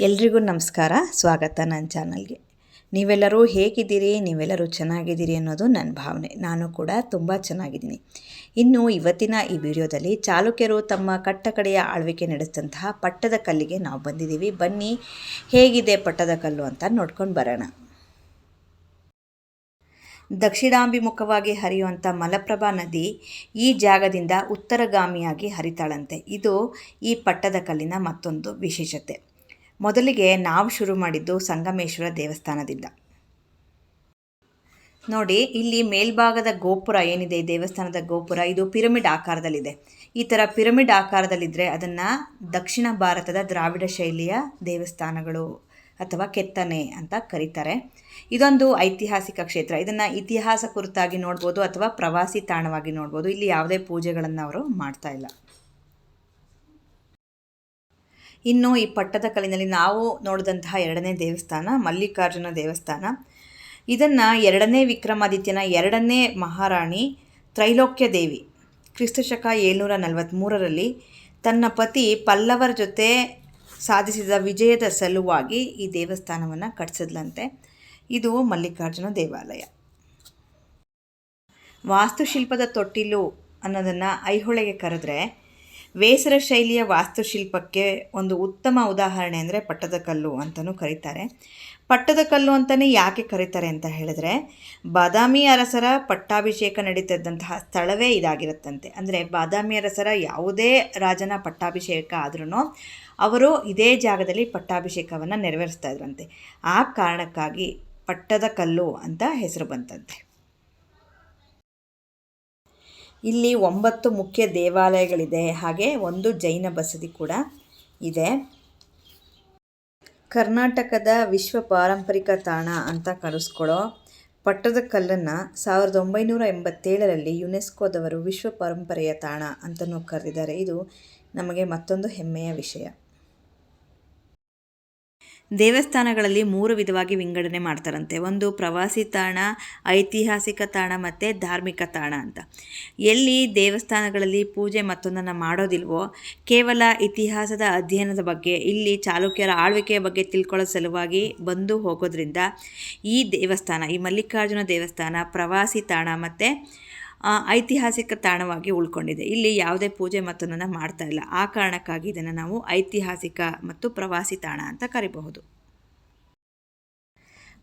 ಎಲ್ರಿಗೂ ನಮಸ್ಕಾರ, ಸ್ವಾಗತ ನನ್ನ ಚಾನಲ್ಗೆ. ನೀವೆಲ್ಲರೂ ಹೇಗಿದ್ದೀರಿ, ನೀವೆಲ್ಲರೂ ಚೆನ್ನಾಗಿದ್ದೀರಿ ಅನ್ನೋದು ನನ್ನ ಭಾವನೆ. ನಾನು ಕೂಡ ತುಂಬ ಚೆನ್ನಾಗಿದ್ದೀನಿ. ಇನ್ನು ಇವತ್ತಿನ ಈ ವಿಡಿಯೋದಲ್ಲಿ ಚಾಲುಕ್ಯರು ತಮ್ಮ ಕಟ್ಟಕಡೆಯ ಆಳ್ವಿಕೆ ನಡೆಸಿದಂತಹ ಪಟ್ಟದ ಕಲ್ಲಿಗೆ ನಾವು ಬಂದಿದ್ದೀವಿ. ಬನ್ನಿ, ಹೇಗಿದೆ ಪಟ್ಟದ ಕಲ್ಲು ಅಂತ ನೋಡ್ಕೊಂಡು ಬರೋಣ. ದಕ್ಷಿಣಾಭಿಮುಖವಾಗಿ ಹರಿಯುವಂಥ ಮಲಪ್ರಭಾ ನದಿ ಈ ಜಾಗದಿಂದ ಉತ್ತರಗಾಮಿಯಾಗಿ ಹರಿತಾಳಂತೆ. ಇದು ಈ ಪಟ್ಟದಕಲ್ಲಿನ ಮತ್ತೊಂದು ವಿಶೇಷತೆ. ಮೊದಲಿಗೆ ನಾವು ಶುರು ಮಾಡಿದ್ದು ಸಂಗಮೇಶ್ವರ ದೇವಸ್ಥಾನದಿಂದ. ನೋಡಿ, ಇಲ್ಲಿ ಮೇಲ್ಭಾಗದ ಗೋಪುರ ಏನಿದೆ? ದೇವಸ್ಥಾನದ ಗೋಪುರ, ಇದು ಪಿರಮಿಡ್ ಆಕಾರದಲ್ಲಿದೆ. ಈ ಥರ ಪಿರಮಿಡ್ ಆಕಾರದಲ್ಲಿದ್ದರೆ ಅದನ್ನು ದಕ್ಷಿಣ ಭಾರತದ ದ್ರಾವಿಡ ಶೈಲಿಯ ದೇವಸ್ಥಾನಗಳು ಅಥವಾ ಕೆತ್ತನೆ ಅಂತ ಕರೀತಾರೆ. ಇದೊಂದು ಐತಿಹಾಸಿಕ ಕ್ಷೇತ್ರ. ಇದನ್ನು ಇತಿಹಾಸ ಕುರಿತಾಗಿ ನೋಡ್ಬೋದು ಅಥವಾ ಪ್ರವಾಸಿ ತಾಣವಾಗಿ ನೋಡ್ಬೋದು. ಇಲ್ಲಿ ಯಾವುದೇ ಪೂಜೆಗಳನ್ನು ಅವರು ಮಾಡ್ತಾ ಇಲ್ಲ. ಇನ್ನು ಈ ಪಟ್ಟದ ಕಲ್ಲಿನಲ್ಲಿ ನಾವು ನೋಡಿದಂತಹ ಎರಡನೇ ದೇವಸ್ಥಾನ, ಮಲ್ಲಿಕಾರ್ಜುನ ದೇವಸ್ಥಾನ. ಇದನ್ನು ಎರಡನೇ ವಿಕ್ರಮಾದಿತ್ಯನ ಎರಡನೇ ಮಹಾರಾಣಿ ತ್ರೈಲೋಕ್ಯ ದೇವಿ ಕ್ರಿಸ್ತಶಕ ಏಳ್ನೂರ ನಲವತ್ತ್ಮೂರರಲ್ಲಿ ತನ್ನ ಪತಿ ಪಲ್ಲವರ ಜೊತೆ ಸಾಧಿಸಿದ ವಿಜಯದ ಸಲುವಾಗಿ ಈ ದೇವಸ್ಥಾನವನ್ನು ಕಟ್ಟಿಸಿದ್ಲಂತೆ ಇದು ಮಲ್ಲಿಕಾರ್ಜುನ ದೇವಾಲಯ. ವಾಸ್ತುಶಿಲ್ಪದ ತೊಟ್ಟಿಲು ಅನ್ನೋದನ್ನು ಐಹೊಳೆಗೆ ಕರೆದ್ರೆ ವೇಸರ ಶೈಲಿಯ ವಾಸ್ತುಶಿಲ್ಪಕ್ಕೆ ಒಂದು ಉತ್ತಮ ಉದಾಹರಣೆ ಅಂದರೆ ಪಟ್ಟದಕಲ್ಲು ಅಂತಲೂ ಕರೀತಾರೆ. ಪಟ್ಟದಕಲ್ಲು ಅಂತಲೇ ಯಾಕೆ ಕರೀತಾರೆ ಅಂತ ಹೇಳಿದ್ರೆ, ಬಾದಾಮಿ ಅರಸರ ಪಟ್ಟಾಭಿಷೇಕ ನಡೀತಿದ್ದಂತಹ ಸ್ಥಳವೇ ಇದಾಗಿರುತ್ತಂತೆ. ಅಂದರೆ ಬಾದಾಮಿ ಅರಸರ ಯಾವುದೇ ರಾಜನ ಪಟ್ಟಾಭಿಷೇಕ ಆದ್ರೂ ಅವರು ಇದೇ ಜಾಗದಲ್ಲಿ ಪಟ್ಟಾಭಿಷೇಕವನ್ನು ನೆರವೇರಿಸ್ತಾ ಇದ್ರಂತೆ. ಆ ಕಾರಣಕ್ಕಾಗಿ ಪಟ್ಟದಕಲ್ಲು ಅಂತ ಹೆಸರು ಬಂತಂತೆ. ಇಲ್ಲಿ ಒಂಬತ್ತು ಮುಖ್ಯ ದೇವಾಲಯಗಳಿದೆ. ಹಾಗೆ ಒಂದು ಜೈನ ಬಸದಿ ಕೂಡ ಇದೆ. ಕರ್ನಾಟಕದ ವಿಶ್ವ ಪಾರಂಪರಿಕ ತಾಣ ಅಂತ ಕರೆಸ್ಕೊಳ್ಳೋ ಕಲ್ಲನ್ನು ಸಾವಿರದ ಒಂಬೈನೂರ ಎಂಬತ್ತೇಳರಲ್ಲಿ ಯುನೆಸ್ಕೋದವರು ವಿಶ್ವ ಪರಂಪರೆಯ ತಾಣ ಅಂತಲೂ ಕರೆದಿದ್ದಾರೆ. ಇದು ನಮಗೆ ಮತ್ತೊಂದು ಹೆಮ್ಮೆಯ ವಿಷಯ. ದೇವಸ್ಥಾನಗಳಲ್ಲಿ ಮೂರು ವಿಧವಾಗಿ ವಿಂಗಡಣೆ ಮಾಡ್ತಾರಂತೆ. ಒಂದು ಪ್ರವಾಸಿ ತಾಣ, ಐತಿಹಾಸಿಕ ತಾಣ ಮತ್ತು ಧಾರ್ಮಿಕ ತಾಣ ಅಂತ. ಎಲ್ಲಿ ದೇವಸ್ಥಾನಗಳಲ್ಲಿ ಪೂಜೆ ಮತ್ತೊಂದನ್ನು ಮಾಡೋದಿಲ್ವೋ, ಕೇವಲ ಇತಿಹಾಸದ ಅಧ್ಯಯನದ ಬಗ್ಗೆ, ಇಲ್ಲಿ ಚಾಲುಕ್ಯರ ಆಳ್ವಿಕೆಯ ಬಗ್ಗೆ ತಿಳ್ಕೊಳ್ಳೋ ಸಲುವಾಗಿ ಬಂದು ಹೋಗೋದ್ರಿಂದ ಈ ದೇವಸ್ಥಾನ, ಈ ಮಲ್ಲಿಕಾರ್ಜುನ ದೇವಸ್ಥಾನ, ಪ್ರವಾಸಿ ತಾಣ ಮತ್ತು ಐತಿಹಾಸಿಕ ತಾಣವಾಗಿ ಉಳ್ಕೊಂಡಿದೆ. ಇಲ್ಲಿ ಯಾವುದೇ ಪೂಜೆ ಮತ್ತೊಂದನ್ನು ಮಾಡ್ತಾ ಇಲ್ಲ. ಆ ಕಾರಣಕ್ಕಾಗಿ ಇದನ್ನು ನಾವು ಐತಿಹಾಸಿಕ ಮತ್ತು ಪ್ರವಾಸಿ ತಾಣ ಅಂತ ಕರಿಬಹುದು.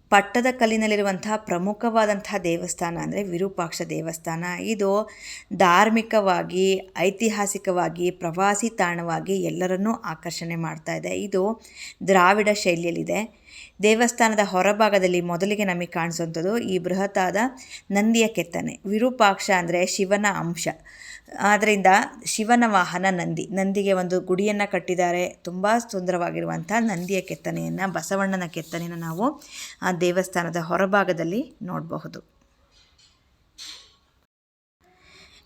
ಪಟ್ಟದ ಕಲ್ಲಿನಲ್ಲಿರುವಂತಹ ಪ್ರಮುಖವಾದಂತಹ ದೇವಸ್ಥಾನ ಅಂದರೆ ವಿರೂಪಾಕ್ಷ ದೇವಸ್ಥಾನ. ಇದು ಧಾರ್ಮಿಕವಾಗಿ, ಐತಿಹಾಸಿಕವಾಗಿ, ಪ್ರವಾಸಿ ತಾಣವಾಗಿ ಎಲ್ಲರನ್ನೂ ಆಕರ್ಷಣೆ ಮಾಡ್ತಾ ಇದೆ. ಇದು ದ್ರಾವಿಡ ಶೈಲಿಯಲ್ಲಿದೆ. ದೇವಸ್ಥಾನದ ಹೊರಭಾಗದಲ್ಲಿ ಮೊದಲಿಗೆ ನಮಗೆ ಕಾಣಿಸುವಂಥದ್ದು ಈ ಬೃಹತ್ತಾದ ನಂದಿಯ ಕೆತ್ತನೆ, ವಿರೂಪಾಕ್ಷ ಅಂದರೆ ಶಿವನ ಅಂಶ. ಆದ್ದರಿಂದ ಶಿವನ ವಾಹನ ನಂದಿ, ನಂದಿಗೆ ಒಂದು ಗುಡಿಯನ್ನು ಕಟ್ಟಿದ್ದಾರೆ. ತುಂಬ ಸುಂದರವಾಗಿರುವಂಥ ನಂದಿಯ ಕೆತ್ತನೆಯನ್ನು, ಬಸವಣ್ಣನ ಕೆತ್ತನೆಯನ್ನು ನಾವು ಆ ದೇವಸ್ಥಾನದ ಹೊರಭಾಗದಲ್ಲಿ ನೋಡಬಹುದು.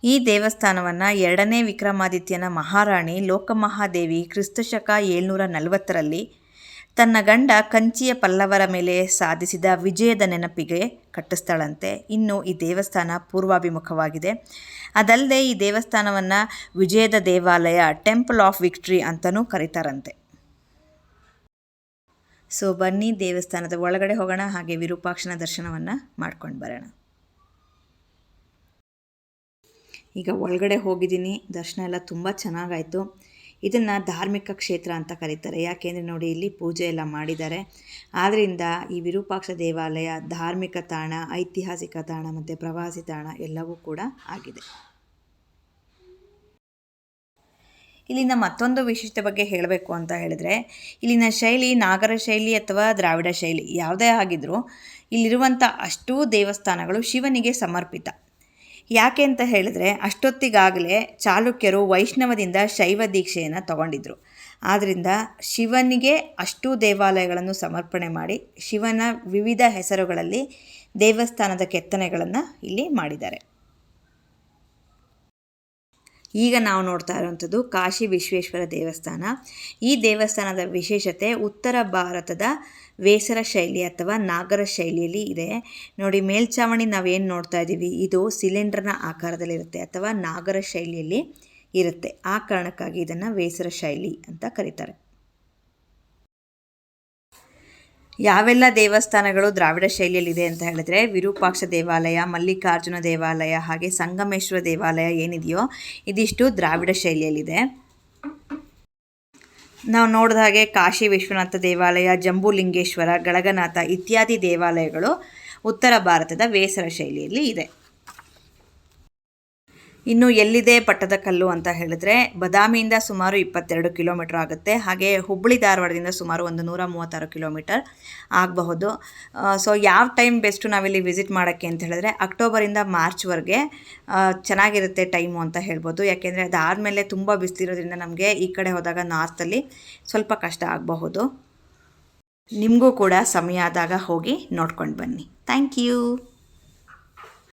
ಈ ದೇವಸ್ಥಾನವನ್ನು ಎರಡನೇ ವಿಕ್ರಮಾದಿತ್ಯನ ಮಹಾರಾಣಿ ಲೋಕಮಹಾದೇವಿ ಕ್ರಿಸ್ತಶಕ ಏಳ್ನೂರ ನಲವತ್ತರಲ್ಲಿ ತನ್ನ ಗಂಡ ಕಂಚಿಯ ಪಲ್ಲವರ ಮೇಲೆ ಸಾಧಿಸಿದ ವಿಜಯದ ನೆನಪಿಗೆ ಕಟ್ಟಿಸ್ತಾಳಂತೆ ಇನ್ನು ಈ ದೇವಸ್ಥಾನ ಪೂರ್ವಾಭಿಮುಖವಾಗಿದೆ. ಅದಲ್ಲದೆ ಈ ದೇವಸ್ಥಾನವನ್ನು ವಿಜಯದ ದೇವಾಲಯ ಟೆಂಪಲ್ ಆಫ್ ವಿಕ್ಟ್ರಿ ಅಂತಲೂ ಕರೀತಾರಂತೆ. ಸೊ, ಬನ್ನಿ ದೇವಸ್ಥಾನದ ಒಳಗಡೆ ಹೋಗೋಣ. ಹಾಗೆ ವಿರೂಪಾಕ್ಷನ ದರ್ಶನವನ್ನು ಮಾಡ್ಕೊಂಡು ಬರೋಣ. ಈಗ ಒಳಗಡೆ ಹೋಗಿದ್ದೀನಿ. ದರ್ಶನ ಎಲ್ಲ ತುಂಬ ಚೆನ್ನಾಗಾಯಿತು. ಇದನ್ನು ಧಾರ್ಮಿಕ ಕ್ಷೇತ್ರ ಅಂತ ಕರೀತಾರೆ. ಯಾಕೆಂದರೆ ನೋಡಿ, ಇಲ್ಲಿ ಪೂಜೆ ಎಲ್ಲ ಮಾಡಿದ್ದಾರೆ. ಆದ್ದರಿಂದ ಈ ವಿರೂಪಾಕ್ಷ ದೇವಾಲಯ ಧಾರ್ಮಿಕ ತಾಣ, ಐತಿಹಾಸಿಕ ತಾಣ ಮತ್ತು ಪ್ರವಾಸಿ ತಾಣ ಎಲ್ಲವೂ ಕೂಡ ಆಗಿದೆ. ಇಲ್ಲಿನ ಮತ್ತೊಂದು ವಿಶಿಷ್ಟ ಬಗ್ಗೆ ಹೇಳಬೇಕು ಅಂತ ಹೇಳಿದ್ರೆ, ಇಲ್ಲಿನ ಶೈಲಿ ನಾಗರ ಶೈಲಿ ಅಥವಾ ದ್ರಾವಿಡ ಶೈಲಿ ಯಾವುದೇ ಆಗಿದ್ರೂ ಇಲ್ಲಿರುವಂಥ ಅಷ್ಟೂ ದೇವಸ್ಥಾನಗಳು ಶಿವನಿಗೆ ಸಮರ್ಪಿತ. ಯಾಕೆ ಅಂತ ಹೇಳಿದ್ರೆ ಅಷ್ಟೊತ್ತಿಗಾಗಲೇ ಚಾಲುಕ್ಯರು ವೈಷ್ಣವದಿಂದ ಶೈವ ದೀಕ್ಷೆಯನ್ನು ತಗೊಂಡಿದ್ರು. ಆದ್ದರಿಂದ ಶಿವನಿಗೆ ಅಷ್ಟೂ ದೇವಾಲಯಗಳನ್ನು ಸಮರ್ಪಣೆ ಮಾಡಿ ಶಿವನ ವಿವಿಧ ಹೆಸರುಗಳಲ್ಲಿ ದೇವಸ್ಥಾನದ ಕೆತ್ತನೆಗಳನ್ನು ಇಲ್ಲಿ ಮಾಡಿದ್ದಾರೆ. ಈಗ ನಾವು ನೋಡ್ತಾ ಇರುವಂಥದ್ದು ಕಾಶಿ ವಿಶ್ವೇಶ್ವರ ದೇವಸ್ಥಾನ. ಈ ದೇವಸ್ಥಾನದ ವಿಶೇಷತೆ ಉತ್ತರ ಭಾರತದ ವೇಸರ ಶೈಲಿ ಅಥವಾ ನಾಗರ ಶೈಲಿಯಲ್ಲಿ ಇದೆ. ನೋಡಿ ಮೇಲ್ಛಾವಣಿ ನಾವೇನು ನೋಡ್ತಾ ಇದ್ದೀವಿ? ಇದು ಸಿಲಿಂಡರ್ನ ಆಕಾರದಲ್ಲಿರುತ್ತೆ ಅಥವಾ ನಾಗರ ಶೈಲಿಯಲ್ಲಿ ಇರುತ್ತೆ. ಆ ಕಾರಣಕ್ಕಾಗಿ ಇದನ್ನು ವೇಸರ ಶೈಲಿ ಅಂತ ಕರೀತಾರೆ. ಯಾವೆಲ್ಲ ದೇವಸ್ಥಾನಗಳು ದ್ರಾವಿಡ ಶೈಲಿಯಲ್ಲಿದೆ ಅಂತ ಹೇಳಿದ್ರೆ ವಿರೂಪಾಕ್ಷ ದೇವಾಲಯ, ಮಲ್ಲಿಕಾರ್ಜುನ ದೇವಾಲಯ ಹಾಗೆ ಸಂಗಮೇಶ್ವರ ದೇವಾಲಯ ಏನಿದೆಯೋ ಇದಿಷ್ಟು ದ್ರಾವಿಡ ಶೈಲಿಯಲ್ಲಿದೆ. ನಾವು ನೋಡಿದ ಹಾಗೆ ಕಾಶಿ ವಿಶ್ವನಾಥ ದೇವಾಲಯ, ಜಂಬೂಲಿಂಗೇಶ್ವರ, ಗಳಗನಾಥ ಇತ್ಯಾದಿ ದೇವಾಲಯಗಳು ಉತ್ತರ ಭಾರತದ ವೇಸರ ಶೈಲಿಯಲ್ಲಿ ಇದೆ. ಇನ್ನು ಎಲ್ಲಿದೆ ಪಟ್ಟದಕಲ್ಲು ಅಂತ ಹೇಳಿದ್ರೆ ಬದಾಮಿಯಿಂದ ಸುಮಾರು ಇಪ್ಪತ್ತೆರಡು ಕಿಲೋಮೀಟರ್ ಆಗುತ್ತೆ. ಹಾಗೆ ಹುಬ್ಬಳ್ಳಿ ಧಾರವಾಡದಿಂದ ಸುಮಾರು ಒಂದು ನೂರ ಮೂವತ್ತಾರು ಕಿಲೋಮೀಟರ್ ಆಗಬಹುದು. ಸೊ ಯಾವ ಟೈಮ್ ಬೆಸ್ಟು ನಾವಿಲ್ಲಿ ವಿಸಿಟ್ ಮಾಡೋಕ್ಕೆ ಅಂತ ಹೇಳಿದ್ರೆ ಅಕ್ಟೋಬರಿಂದ ಮಾರ್ಚ್ವರೆಗೆ ಚೆನ್ನಾಗಿರುತ್ತೆ ಟೈಮು ಅಂತ ಹೇಳ್ಬೋದು ಯಾಕೆಂದರೆ ಅದಾದಮೇಲೆ ತುಂಬ ಬಿಸಿಲಿರೋದ್ರಿಂದ ನಮಗೆ ಈ ಕಡೆ ಹೋದಾಗ ನಾರ್ತಲ್ಲಿ ಸ್ವಲ್ಪ ಕಷ್ಟ ಆಗಬಹುದು. ನಿಮಗೂ ಕೂಡ ಸಮಯ ಆದಾಗ ಹೋಗಿ ನೋಡ್ಕೊಂಡು ಬನ್ನಿ. Thank you